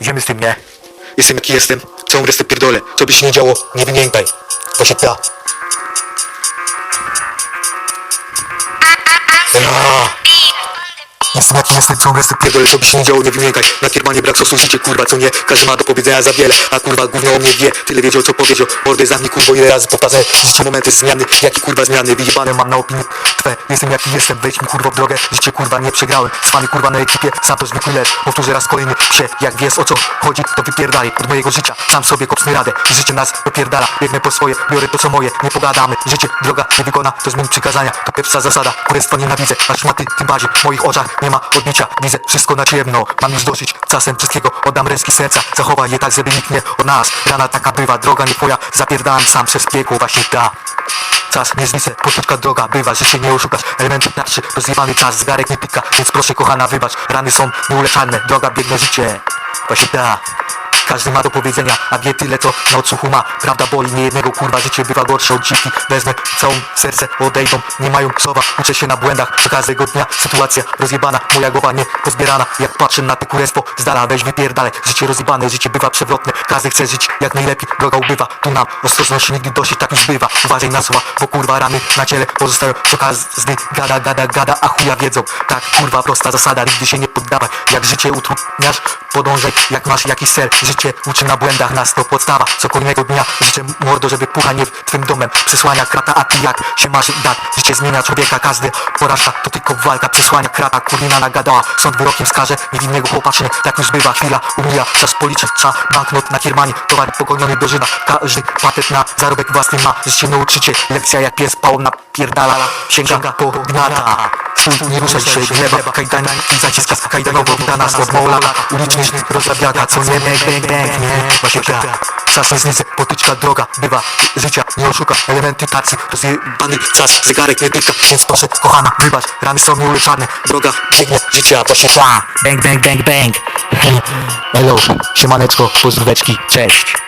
Idziemy z tym, nie? Jestem jaki jestem, całą resztę pierdolę. Co by się nie działo, nie wymiękaj. Właśnie ta. Ja. Jestem jaki jestem, całą resztę pierdolę, co by się nie działo, nie wymiękaj. Na kiermanie brak sosu, życie kurwa, co nie? Każdy ma do powiedzenia za wiele, a kurwa gówno o mnie wie. Tyle wiedział, co powiedział. Mordę za mnie, kurwo, ile razy powtarzę. Życie momenty zmiany, jaki kurwa zmiany. Wyjebane mam na opinię twe. Jestem jaki jestem, wejdź mi kurwo w drogę. Życie kurwa nie przegrałem. Spany kurwa na ekipie, sam to zwykły lew. Powtórzę raz kolejny, psie, jak wiesz o co chodzi, to wypierdalaj od mojego życia. Sam sobie kopsnę radę. Życie nas dopierdala, biegnę po swoje, biorę to co moje, nie pogadamy. Życie, droga nie wykona, to zmień przykazania. To pierwsza zasada, królestwa nienawidzę, a szmaty tym bardziej. W moich oczach nie ma odbicia, widzę wszystko na ciemno. Mam już dosyć, czasem wszystkiego oddam ręski serca. Zachowaj je tak, żeby nikt nie od nas. Rana taka bywa, droga nie twoja, zapierdalam sam przez piekło, właśnie ta. Czas nie znicę, początka droga bywa, że się nie oszukasz Elementy tarczy, rozjebany czas, zegarek nie pika Więc proszę kochana wybacz, rany są nieuleczalne. Droga biegnie życie, właśnie da każdy ma do powiedzenia, a wie tyle co na odsłuchu ma. Prawda boli, nie jednego kurwa, życie bywa gorsze od dziki. Wezmę całą serce, odejdą, nie mają słowa. Uczę się na błędach, co każdego dnia Sytuacja rozjebana, moja głowa nie pozbierana. Jak patrzę na te kurestwo, z dala weź Życie rozjebane, życie bywa przewrotne. Każdy chce żyć jak najlepiej, droga ubywa. Tu nam ostrożności nigdy dosyć, tak już bywa Uważaj na słowa, bo kurwa rany na ciele pozostają. Co każdy gada, gada, gada, a chuja wiedzą. Tak kurwa prosta zasada, nigdy się nie poddawaj. Jak życie utrudniasz, podążaj Jak masz jakiś cel, życie uczy na błędach Nas to podstawa, co kolejnego dnia Życzę mordo, żeby pucha nie twym domem. Przesłania krata, a ty jak się masz dać? Życie zmienia człowieka, każdy porażka To tylko walka, przesłania krata Kurina nagadała, sąd wyrokiem skaże Niewinnego chłopaczyny, tak już bywa Chwila umija, czas policzyć, trzeba banknot na kiermanie. Towar pogoniony dożyna, każdy patent na zarobek własny ma. Życie nauczycie, lekcja jak pies pał napierdala. Sięga po gnata Stój, nie ruszaj się, gleba, kajdana i zaciska kajdanowo Dana słodmo lata, uliczny rozrabiaka Co nie bang, bang, bang, nie, Czas nie znicy, potyczka droga, bywa Życia nie oszuka, elementy tacy Rozjebany czas, zegarek nie tyka Więc proszę, kochana, wybacz, rany są nieuleczalne Droga biegnie, życia tak Bang, bang, bang, bang. Hello, siemaneczko, pozdróweczki, cześć